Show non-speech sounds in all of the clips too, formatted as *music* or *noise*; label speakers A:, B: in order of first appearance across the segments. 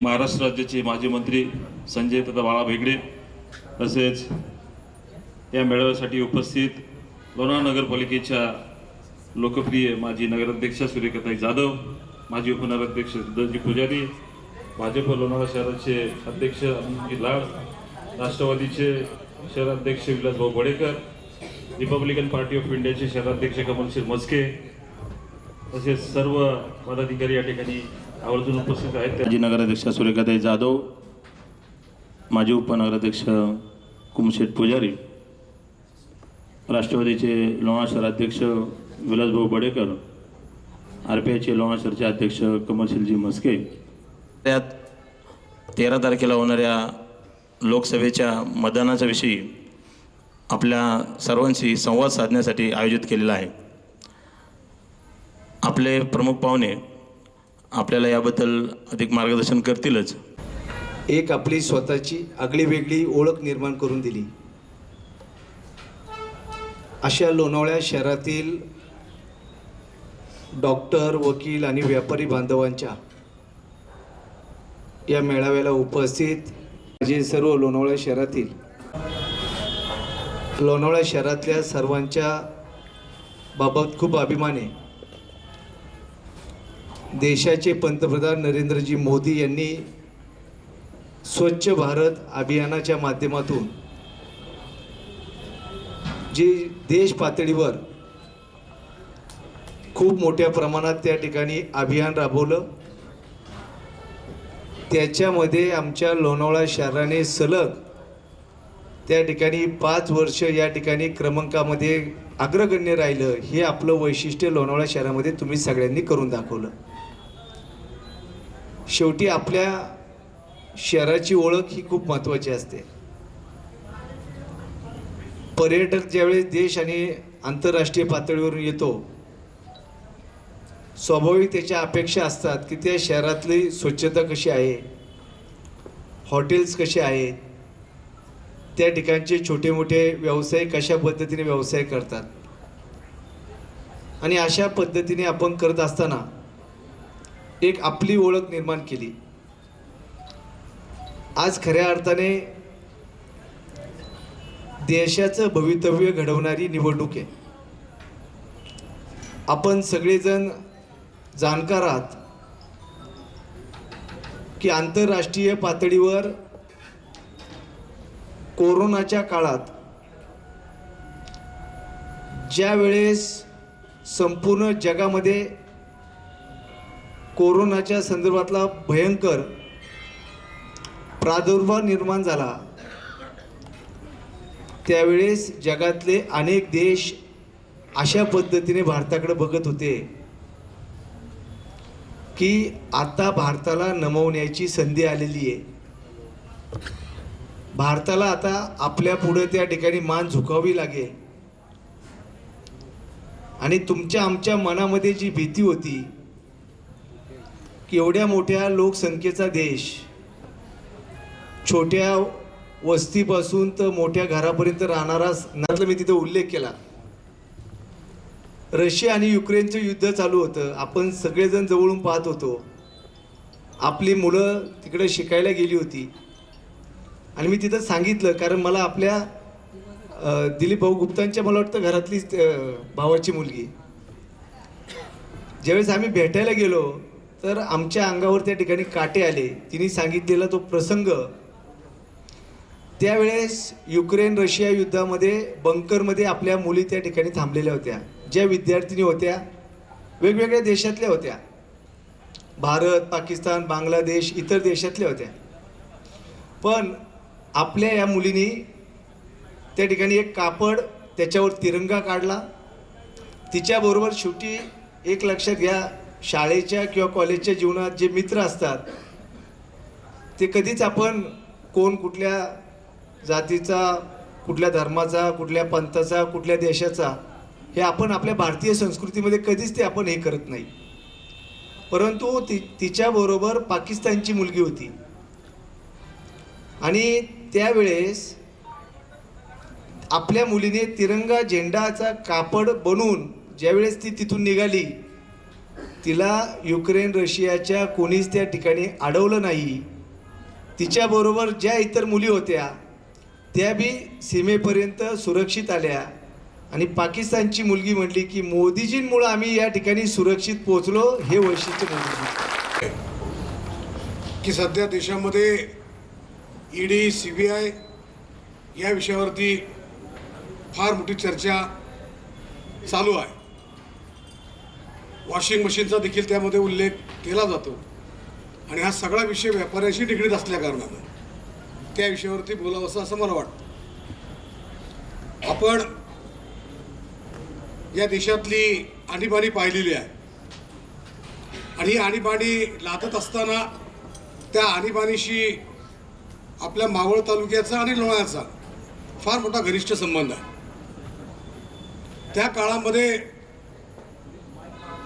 A: महाराष्ट्र राज्याचे माजी मंत्री संजय तथा बाळा भेगडे तसेच या मेळाव्यासाठी उपस्थित लोणार नगरपालिकेच्या लोकप्रिय माजी नगराध्यक्षा सूर्यकताई जाधव माजी उपनगराध्यक्ष सिद्धजी पुजारी भाजप लोणावळा शहराचे अध्यक्ष अनिल लाड राष्ट्रवादीचे शहराध्यक्ष Vilasbhau Badekar Republican Party of इंडियाचे शहराध्यक्ष कमलशीर मस्के तसेच सर्व पदाधिकारी या ठिकाणी आवर्जून उपस्थित आहेत. माजी नगराध्यक्ष सूर्यकाताई जाधव माजी उपनगराध्यक्ष कुमशेठ पुजारी राष्ट्रवादीचे लोणार शहराध्यक्ष विलासभाऊ बडेकर आर पी आयचे लोणार शहरचे अध्यक्ष कमलशीलजी मस्के
B: त्यात तेरा तारखेला होणाऱ्या लोकसभेच्या मतदानाच्या विषयी आपल्या सर्वांशी संवाद साधण्यासाठी आयोजित केलेला आहे. आपले प्रमुख पाहुणे आपल्याला याबद्दल अधिक मार्गदर्शन करतीलच.
C: एक आपली स्वतःची आगळी वेगळी ओळख निर्माण करून दिली. अशा लोणावळ्या शहरातील डॉक्टर वकील आणि व्यापारी बांधवांच्या या मेळाव्याला उपस्थित जे सर्व लोणावळ्या शहरातील लोणावळ्या शहरातल्या सर्वांच्या बाबत खूप अभिमान आहे देशाचे पंतप्रधान नरेंद्रजी मोदी यांनी स्वच्छ भारत अभियानाच्या माध्यमातून जे देश पातळीवर खूप मोठ्या प्रमाणात त्या ठिकाणी अभियान राबवलं त्याच्यामध्ये आमच्या लोणावळा शहराने सलग त्या ठिकाणी पाच वर्ष या ठिकाणी क्रमांकामध्ये अग्रगण्य राहिलं. हे आपलं वैशिष्ट्य लोणावळा शहरामध्ये तुम्ही सगळ्यांनी करून दाखवलं. शेवटी आपल्या शहराची ओळख ही खूप महत्त्वाची असते. पर्यटक ज्यावेळेस देश आणि आंतरराष्ट्रीय पातळीवरून येतो स्वाभाविक त्याच्या अपेक्षा असतात की त्या शहरातली स्वच्छता कशी आहे हॉटेल्स कसे आहेत त्या ठिकाणचे छोटे मोठे व्यवसाय कशा पद्धतीने व्यवसाय करतात. आणि अशा पद्धतीने आपण करत असताना एक आपली ओळख निर्माण केली. आज खऱ्या अर्थाने देशाचं भवितव्य घडवणारी निवडणूक आहे. आपण सगळेजण जाणकार आहात की आंतरराष्ट्रीय पातळीवर कोरोनाच्या काळात ज्या वेळेस संपूर्ण जगामध्ये कोरोनाच्या संदर्भातला भयंकर प्रादुर्भाव निर्माण झाला. त्यावेळेस जगातले अनेक देश अशा पद्धतीने भारताकडे बघत होते की आता भारताला नमवण्याची संधी आलेली आहे. भारताला आता आपल्या पुढे त्या ठिकाणी मान झुकावी लागेल. आणि तुमच्या आमच्या मनामध्ये जी भीती होती एवढ्या मोठ्या लोकसंख्येचा देश छोट्या वस्तीपासून तर मोठ्या घरापर्यंत राहणारा नातलं मी तिथे उल्लेख केला. रशिया आणि युक्रेनचं युद्ध चालू होतं. आपण सगळेजण जवळून पाहत होतो. आपली मुलं तिकडे शिकायला गेली होती. आणि मी तिथं सांगितलं कारण मला आपल्या दिलीप भाऊ गुप्तांच्या मला वाटतं घरातलीच भावाची मुलगी. ज्यावेळेस आम्ही भेटायला गेलो तर आमच्या अंगावर त्या ठिकाणी काटे आले. तिने सांगितलेला तो प्रसंग त्यावेळेस युक्रेन रशिया युद्धामध्ये बंकरमध्ये आपल्या मुली त्या ठिकाणी थांबलेल्या होत्या. ज्या विद्यार्थिनी होत्या वेगवेगळ्या देशातल्या होत्या. भारत पाकिस्तान बांगलादेश इतर देशातल्या होत्या. पण आपल्या या मुलींनी त्या ठिकाणी एक कापड त्याच्यावर तिरंगा काढला. तिच्याबरोबर शेवटी एक लक्षात घ्या शाळेच्या किंवा कॉलेजच्या जीवनात जे मित्र असतात ते कधीच आपण कोण कुठल्या जातीचा कुठल्या धर्माचा कुठल्या पंथाचा कुठल्या देशाचा हे आपण आपल्या भारतीय संस्कृतीमध्ये कधीच ते आपण हे करत नाही. परंतु ति तिच्याबरोबर पाकिस्तानची मुलगी होती. आणि त्यावेळेस आपल्या मुलीने तिरंगा झेंडाचा कापड बनवून ज्यावेळेस ती तिथून निघाली तिला युक्रेन रशियाच्या कोणीच त्या ठिकाणी अडवलं नाही. तिच्याबरोबर ज्या इतर मुली होत्या त्या बी सीमेपर्यंत सुरक्षित आल्या. आणि पाकिस्तानची मुलगी म्हटली की मोदीजींमुळं आम्ही या ठिकाणी सुरक्षित पोहोचलो हे वैशिष्ट्य मोदीजी
D: की सध्या देशामध्ये ईडी सी बी आय या विषयावरती फार मोठी चर्चा चालू आहे. वॉशिंग मशीनचा देखील त्यामध्ये उल्लेख केला जातो. आणि हा सगळा विषय व्यापाऱ्याशी निगडीत असल्या कारणानं. त्या विषयावरती बोलावंसं असं मला वाटतं. आपण या देशातली आणीबाणी पाहिलेली आहे. आणि ही आणीबाणी लादत असताना त्या आणीबाणीशी आपल्या मावळ तालुक्याचा आणि लोणाचा फार मोठा घनिष्ठ संबंध आहे. त्या काळामध्ये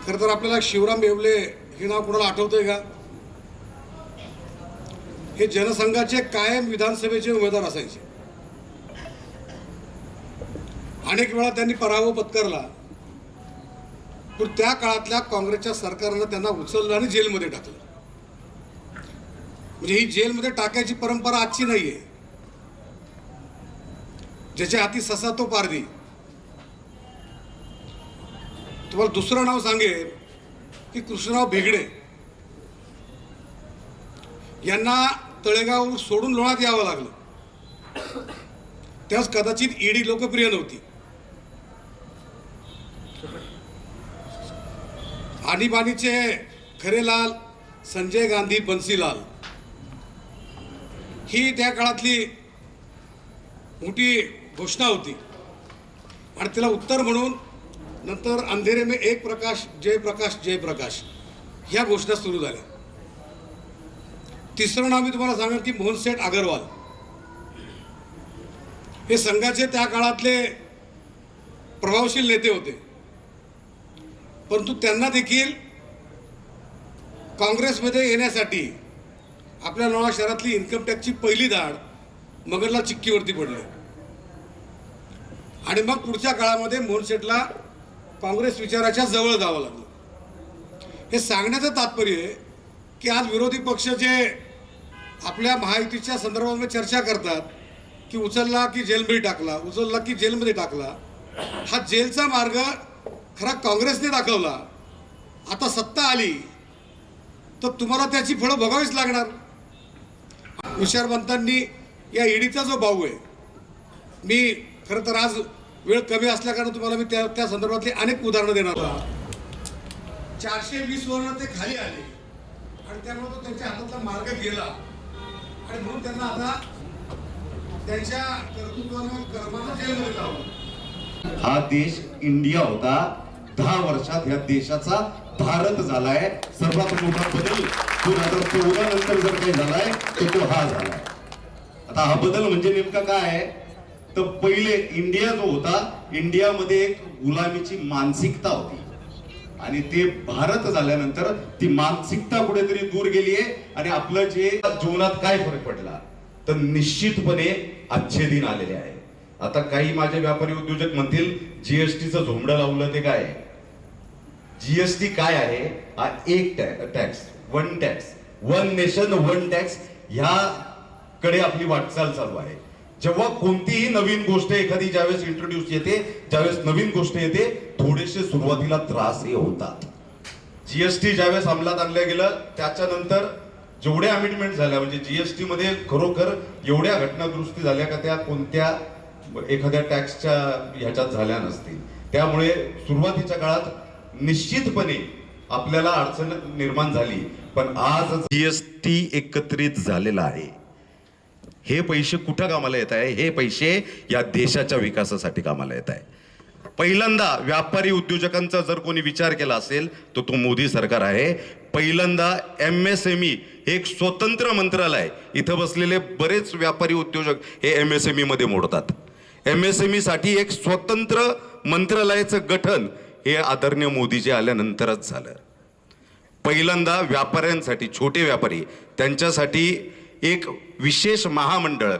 D: खरं तर आपल्याला शिवराम येवले हे नाव कोणाला आठवतंय का? हे जनसंघाचे कायम विधानसभेचे उमेदवार असायचे. अनेक वेळा त्यांनी पराभव पत्करला. पण त्या काळातल्या काँग्रेसच्या सरकारनं त्यांना उचललं आणि जेलमध्ये टाकलं. म्हणजे ही जेलमध्ये टाकायची परंपरा आजची नाहीये. ज्याच्या हाती ससा तो पारधी. तुम्हाला दुसरं नाव सांगेन की कृष्णराव भेगडे यांना तळेगाव सोडून लोणात यावं लागलं. त्यास कदाचित ईडी लोकप्रिय नव्हती. आणीबाणीचे खरेलाल संजय गांधी बन्सीलाल. ही त्या काळातली मोठी घोषणा होती. आणि तिला उत्तर म्हणून नंतर अंधेरे में एक प्रकाश जयप्रकाश जयप्रकाश ह्या घोषणा सुरू झाल्या. तिसरं नाव मी तुम्हाला सांगेन की मोहनसेठ अगरवाल हे संघाचे त्या काळातले प्रभावशील नेते होते. परंतु त्यांना देखील काँग्रेसमध्ये येण्यासाठी आपल्या नवा शहरातली इन्कम टॅक्सची पहिली धाड मगरला चिक्कीवरती पडली. आणि मग पुढच्या काळामध्ये मोहन शेटला काँग्रेस विचाराच्या जवळ जावं लागलं. हे सांगण्याचं तात्पर्य आहे की आज विरोधी पक्ष जे आपल्या महायुतीच्या संदर्भामध्ये चर्चा करतात की उचलला की जेलमध्ये टाकला उचलला की जेलमध्ये टाकला हा जेलचा मार्ग खरा काँग्रेसने दाखवला आता सत्ता आली तर तुम्हाला त्याची फळं भोगावीच लागणार. विचारवंतांनी या ईडीचा जो भाऊ आहे मी खरं तर आज वेळ कमी असल्याकारण तुम्हाला मी त्या त्या संदर्भातली अनेक उदाहरणं देणार चारशे वीस वर्ण ते खाली आले. आणि त्यामुळे तो त्यांच्या हातातला मार्ग गेला. आणि म्हणून त्यांना आता त्यांच्या कर्तृत्वानं कर्मानं जेलमध्ये जावं.
E: हा देश इंडिया होता. दहा वर्षात ह्या देशाचा भारत झालाय. सर्वात मोठा बदल दोन हजार चौदा नंतर जर काही झालाय तर तो हा झालाय. आता हा बदल म्हणजे नेमका काय आहे? तर पहिले इंडिया जो होता इंडियामध्ये एक गुलामीची मानसिकता होती. आणि ते भारत झाल्यानंतर ती मानसिकता कुठेतरी दूर गेली आहे आणि आपलं जे जीवनात काय फरक पडला तर निश्चितपणे आजचे दिन आलेले आहे आता काही माझे व्यापारी उद्योजक म्हणतील जीएसटीचं झोंबडं लावलं ते काय जीएसटी काय आहे? हा एक tax one tax. One nation one tax ह्या कडे आपली वाटचाल चालू आहे. जेव्हा कोणतीही नवीन गोष्ट एखादी ज्यावेळेस इंट्रोड्यूस येते ज्यावेळेस नवीन गोष्ट येते थोडेसे सुरुवातीला त्रासही होतात. जीएसटी ज्यावेळेस अंमलात आणलं गेलं त्याच्यानंतर जेवढ्या अमेंडमेंट झाल्या म्हणजे जीएसटी मध्ये खरोखर एवढ्या घटना दुरुस्ती झाल्या का त्या कोणत्या एखाद्या टॅक्सच्या ह्याच्यात झाल्या नसतील. त्यामुळे सुरुवातीच्या काळात निश्चितपणे आपल्याला अडचण निर्माण झाली. पण आज जीएसटी एकत्रित झालेला आहे. हे पैसे कुठं कामाला येत आहे? हे पैसे या देशाच्या विकासासाठी कामाला येत आहे. पहिल्यांदा व्यापारी उद्योजकांचा जर कोणी विचार केला असेल तर तो मोदी सरकार आहे. पहिल्यांदा एम एस एम ई हे एक स्वतंत्र मंत्रालय इथं बसलेले बरेच व्यापारी उद्योजक हे एम एस एम ई मध्ये मोडतात. एम एस एम ईसाठी एक स्वतंत्र मंत्रालयाचं गठन हे आदरणीय मोदीजी आल्यानंतरच झालं. पहिल्यांदा व्यापाऱ्यांसाठी छोटे व्यापारी त्यांच्यासाठी एक विशेष महामंडळ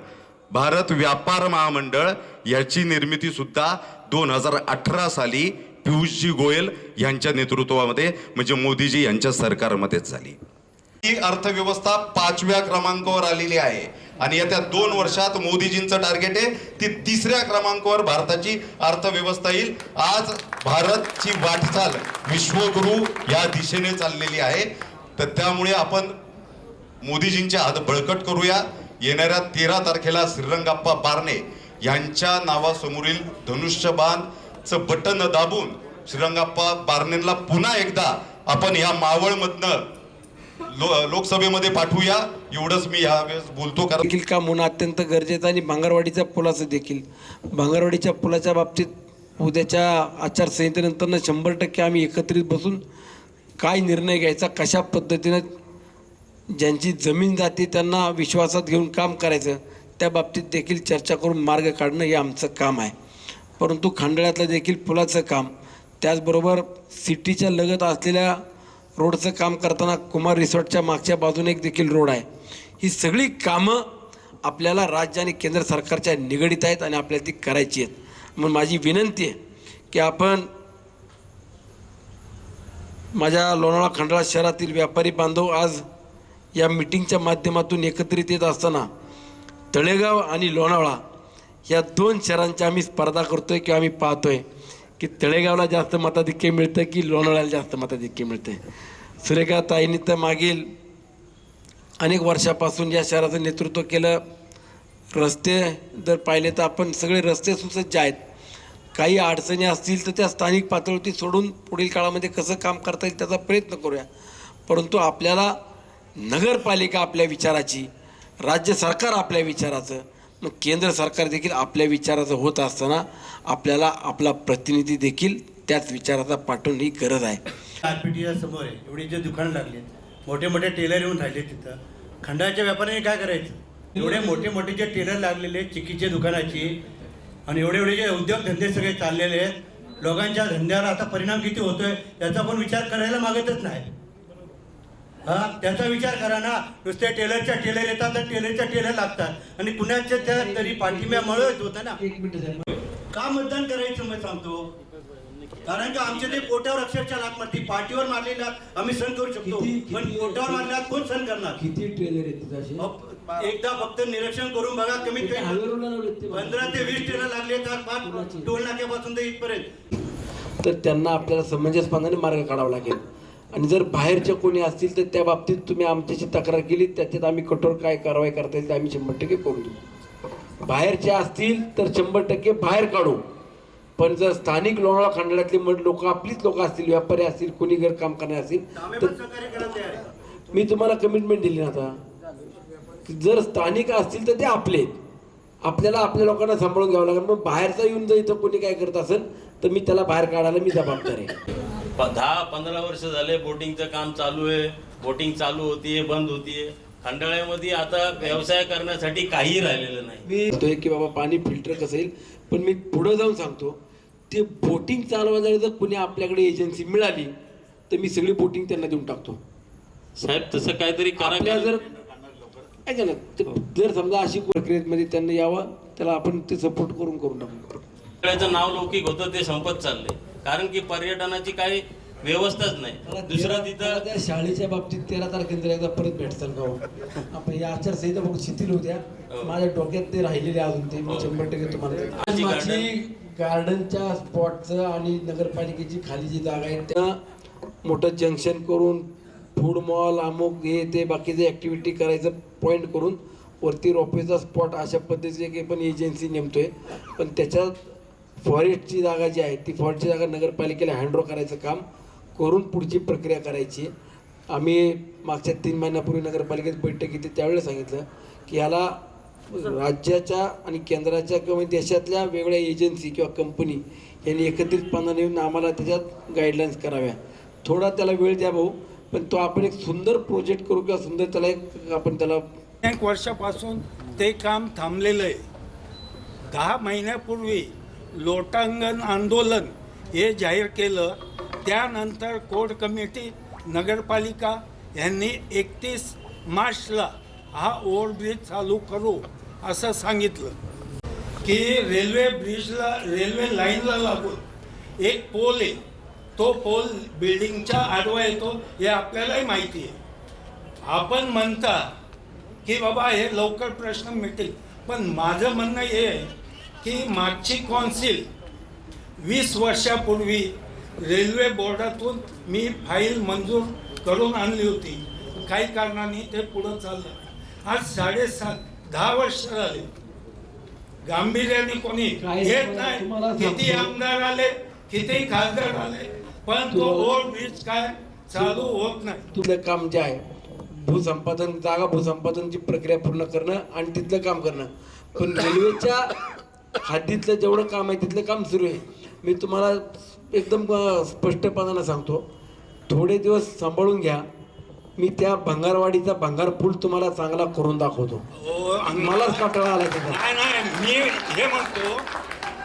E: भारत व्यापार महामंडळ याची निर्मिती सुद्धा दोन हजार अठरा साली पियुषजी गोयल यांच्या नेतृत्वामध्ये म्हणजे मोदीजी यांच्या सरकारमध्येच झाली. ही अर्थव्यवस्था पाचव्या क्रमांकावर आलेली आहे आणि येत्या दोन वर्षात मोदीजींचं टार्गेट आहे ती तिसऱ्या क्रमांकावर भारताची अर्थव्यवस्था येईल. आज भारतची वाटचाल विश्वगुरु या दिशेने चाललेली आहे. तर त्यामुळे आपण मोदीजींचे हात बळकट करूया. येणाऱ्या तेरा तारखेला श्रीरंगाप्पा बारणे यांच्या नावासमोरील धनुष्यबाणचं बटन दाबून श्रीरंगाप्पा बारणेंना पुन्हा एकदा आपण या मावळमधनं लो लोकसभेमध्ये पाठवूया. एवढंच मी यावेळेस बोलतो कारण
F: देखील काम होणं अत्यंत गरजेचं आहे आणि भांगरवाडीच्या पुलाचं देखील. भांगरवाडीच्या पुलाच्या बाबतीत उद्याच्या आचारसंहितेनंतरनं शंभर टक्के आम्ही एकत्रित बसून काय निर्णय घ्यायचा कशा पद्धतीनं ज्यांची जमीन जाते त्यांना विश्वासात घेऊन काम करायचं त्या बाबतीत देखील चर्चा करून मार्ग काढणं हे आमचं काम आहे. परंतु खंडाळ्यातलं देखील पुलाचं काम त्याचबरोबर सिटीच्या लगत असलेल्या रोडचं काम करताना कुमार रिसॉर्टच्या मागच्या बाजूने एक देखील रोड आहे. ही सगळी कामं आपल्याला राज्य आणि केंद्र सरकारच्या निगडीत आहेत आणि आपल्याला ती करायची आहेत. म्हणून माझी विनंती आहे की आपण माझ्या लोणावळा खंडाळा शहरातील व्यापारी बांधव आज या मिटिंगच्या माध्यमातून एकत्रित येत असताना तळेगाव आणि लोणावळा या दोन शहरांची आम्ही स्पर्धा करतोय किंवा आम्ही पाहतोय की तळेगावला जास्त मताधिक्य मिळतं की लोणावळ्याला जास्त मताधिक्य मिळतं सुरेखा ताईंनी तर मागील अनेक वर्षापासून या शहराचं नेतृत्व केलं. रस्ते जर पाहिले तर आपण सगळे रस्ते सुसज्ज आहेत. काही अडचणी असतील तर त्या स्थानिक पातळीवरती सोडून पुढील काळामध्ये कसं काम करता येईल त्याचा प्रयत्न करूया. परंतु आपल्याला नगरपालिका आपल्या विचाराची राज्य सरकार आपल्या विचाराचं मग केंद्र सरकार देखील आपल्या विचाराचं होत असताना आपल्याला आपला प्रतिनिधी देखील त्याच विचाराचा पाठवून ही गरज आहे.
G: आरपीटीच्या समोर आहे. एवढी जे दुकानं लागली मोठे मोठे टेलर येऊन राहिले तिथं. खंडाच्या व्यापाऱ्यांनी काय करायचं? एवढे मोठे मोठे जे टेलर लागलेले चिकीचे दुकानाची आणि एवढे एवढे जे उद्योगधंदे सगळे चाललेले आहेत लोकांच्या धंद्यावर आता परिणाम किती होतोय याचा पण विचार करायला मागतच नाही. हा त्याचा विचार करा ना. नुसते टेलरच्या टेलर येतात तर टेलरच्या टेलर लागतात. आणि कुणाच्या त्या तरी पाठिंब्यामुळे येत होतं ना. का मतदान करायचं मी सांगतो. कारण का आमच्या ते पोटावर अक्षरशः लाग मारती. पाठीवर मारलेला आम्ही सण करू शकतो.
F: किती-
G: पण पोटावर मारला कोण सण करणार?
F: किती ट्रेलर
G: अहो, एकदा फक्त निरीक्षण करून बघा कमीत कमी. पंधरा ते वीस टेलर लागले तर पाच टोल नाक्यापासून ते इथपर्यंत.
F: तर त्यांना आपल्याला समंजसपणाने मार्ग काढावा लागेल. आणि जर बाहेरचे कोणी असतील तर त्या बाबतीत तुम्ही आमच्याशी तक्रार केली त्याच्यात आम्ही कठोर काय कारवाई करता येईल ते आम्ही शंभर टक्के करू देऊ. बाहेरचे असतील तर शंभर टक्के बाहेर काढू. पण जर स्थानिक लोणावळा खंडाळ्यातले लोक आपलीच लोक असतील व्यापारी असतील कोणी घर काम करणारे असतील तर मी तुम्हाला कमिटमेंट दिली ना आता. की जर स्थानिक असतील तर ते आपले. आपल्याला आपल्या लोकांना सांभाळून घ्यावं लागेल. मग बाहेरचा येऊन जर इथं कोणी काय करत असेल तर मी त्याला बाहेर काढायला मी जबाबदार आहे.
H: प- दहा पंधरा वर्ष झाले बोटिंगचं काम चालू आहे. बोटिंग चालू होतीये बंद होतीये. खंडाळ्यामध्ये आता व्यवसाय करण्यासाठी काही राहिलेलं नाही.
F: मी म्हणतोय की बाबा पाणी फिल्टर कसं येईल? पण मी पुढं जाऊन सांगतो ते बोटिंग चालवायला जर कोणी आपल्याकडे एजन्सी मिळाली तर मी सगळी बोटिंग त्यांना देऊन टाकतो.
H: साहेब तसं काहीतरी करा
F: आपल्या जर ऐका ना ते जर समजा अशी प्रक्रियेमध्ये त्यांना यावं त्याला आपण ते सपोर्ट करून करून टाकू.
H: खंडाळ्याचं नाव लौकिक होतं ते संपत चाललंय. कारण की पर्यटनाची काही व्यवस्थाच नाही. दुसरं तिथं
F: त्या शाळेच्या बाबतीत तेरा तारखेनंतर एकदा परत भेटचाल का हो? आपण या आचारसंहिता बघून शिथिल होत्या. माझ्या डोक्यात ते राहिलेले अजून ते मी शंभर टक्के तुम्हाला
H: माझी
F: गार्डनच्या स्पॉटचं आणि नगरपालिकेची खाली जी जागा आहे त्या मोठं जंक्शन करून फूड मॉल अमुक हे ते बाकीचे ॲक्टिव्हिटी करायचं पॉईंट करून वरती रोपेचा स्पॉट अशा पद्धतीची एक पण एजन्सी नेमतोय. पण त्याच्यात फॉरेस्टची जागा जी आहे ती फॉरेस्टची जागा नगरपालिकेला हँडओव्हर करायचं काम करून पुढची प्रक्रिया करायची. आम्ही मागच्या तीन महिन्यापूर्वी नगरपालिकेत बैठक घेतली त्यावेळेस सांगितलं की याला राज्याच्या आणि केंद्राच्या किंवा म्हणजे देशातल्या वेगळ्या एजन्सी किंवा कंपनी यांनी एकत्रितपणाने येऊन आम्हाला त्याच्यात गाईडलाईन्स कराव्या. थोडा त्याला वेळ द्या भाऊ पण तो आपण एक सुंदर प्रोजेक्ट करू किंवा सुंदर त्याला एक आपण त्याला
I: एक वर्षापासून ते काम थांबलेलं आहे. दहा महिन्यापूर्वी लोटांगण आंदोलन हे जाहीर केलं. त्यानंतर कोड कमिटी नगरपालिका यांनी एकतीस मार्चला हा ओव्हरब्रिज चालू करू असं सांगितलं. की रेल्वे ब्रिजला रेल्वे लाईनला लागून एक पोल आहे. तो पोल बिल्डिंगच्या आडवा येतो हे आपल्यालाही माहिती आहे. आपण म्हणता की बाबा हे लवकर प्रश्न मिटेल. पण माझं म्हणणं हे आहे की मागची कौन्सिल वीस वर्षापूर्वी रेल्वे बोर्डातून मी फाईल मंजूर करून आणली होती. काही कारणाने ते पुढं चाललं. आज साडेसात दहा वर्ष झाले. गांभीर्याने कोणी घेत नाही. किती आमदार आले किती खासदार आले पण तो ओव्हरब्रिज काय चालू होत नाही.
F: तुझं काम जे आहे भूसंपादन जागा भूसंपादनची प्रक्रिया पूर्ण करणं आणि तिथलं काम करणं. पण *coughs* रेल्वेच्या हद्दीतलं जेवढं काम आहे तिथलं काम सुरू आहे. मी तुम्हाला एकदम स्पष्टपणानं सांगतो. थोडे दिवस सांभाळून घ्या. मी त्या भंगारवाडीचा भंगार पूल तुम्हाला चांगला करून दाखवतो.
I: अंग-
F: मलाच कंटाळा आला
I: नाही नाही मी हे म्हणतो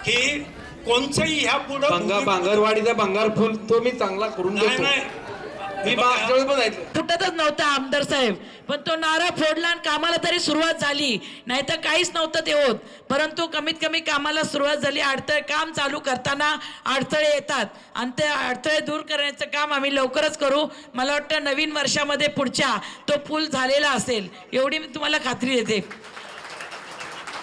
I: की कोणचंही ह्या पुढं
F: भंगा भांगरवाडीचा भंगार पूल तो मी चांगला करून
I: नाही.
J: फुटतच नव्हता आमदार साहेब. पण तो नारा फोडला आणि कामाला तरी सुरुवात झाली. नाहीतर काहीच नव्हतं ते होत. परंतु कमीत कमी कामाला सुरुवात झाली. अडथळे काम चालू करताना अडथळे येतात. आणि ते अडथळे दूर करण्याचं काम आम्ही लवकरच करू. मला वाटतं नवीन वर्षामध्ये पुढच्या तो पूल झालेला असेल. एवढी मी तुम्हाला खात्री देते.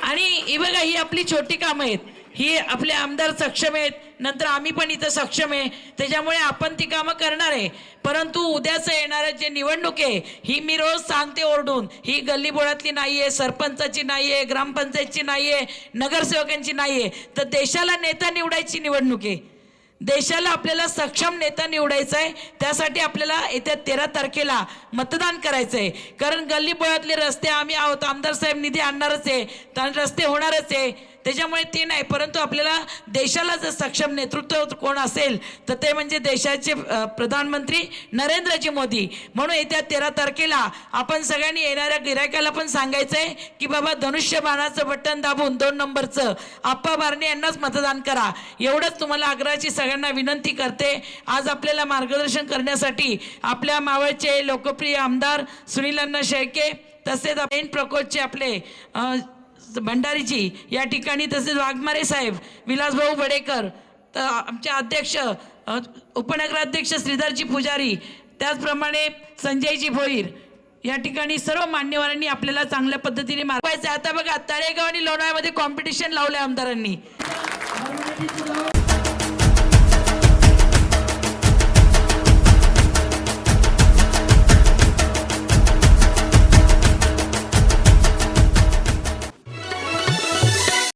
J: आणि ही बघा ही आपली छोटी कामं आहेत. ही आपले आमदार सक्षम आहेत. नंतर आम्ही पण इथं सक्षम आहे. त्याच्यामुळे आपण ती कामं करणार आहे. परंतु उद्याचं येणारं जे निवडणूक आहे ही मी रोज सांगते ओरडून. ही गल्लीबोळातली नाही आहे सरपंचाची नाही आहे ग्रामपंचायतची नाही आहे नगरसेवकांची नाही आहे. तर देशाला नेता निवडायची निवडणूक आहे. देशाला आपल्याला सक्षम नेता निवडायचा आहे. त्यासाठी आपल्याला येत्या तेरा तारखेला मतदान करायचं आहे. कारण गल्लीबोळातले रस्ते आम्ही आहोत. आमदार साहेब निधी आणणारच आहे. तर रस्ते होणारच आहे. त्याच्यामुळे ते नाही परंतु आपल्याला देशाला जर सक्षम नेतृत्व कोण असेल तर ते म्हणजे देशाचे प्रधानमंत्री नरेंद्रजी मोदी. म्हणून येत्या तेरा तारखेला आपण सगळ्यांनी येणाऱ्या गिरायकाला पण सांगायचं आहे की बाबा धनुष्यबाणाचं बटन दाबून दोन नंबरचं आप्पा बारणे यांनाच मतदान करा. एवढंच तुम्हाला आग्रहाची सगळ्यांना विनंती करते. आज आपल्याला मार्गदर्शन करण्यासाठी आपल्या मावळचे लोकप्रिय आमदार सुनील शेळके तसेच पेन प्रकोपचे आपले भंडारीजी या ठिकाणी तसेच वाघमारे साहेब विलासभाऊ बडेकर तर आमचे अध्यक्ष उपनगराध्यक्ष श्रीधरजी पुजारी त्याचप्रमाणे संजयजी भोईर या ठिकाणी सर्व मान्यवरांनी आपल्याला चांगल्या पद्धतीने मागवायचं आता बघा तळेगाव आणि लोणावळ्यामध्ये कॉम्पिटिशन लावलं आमदारांनी.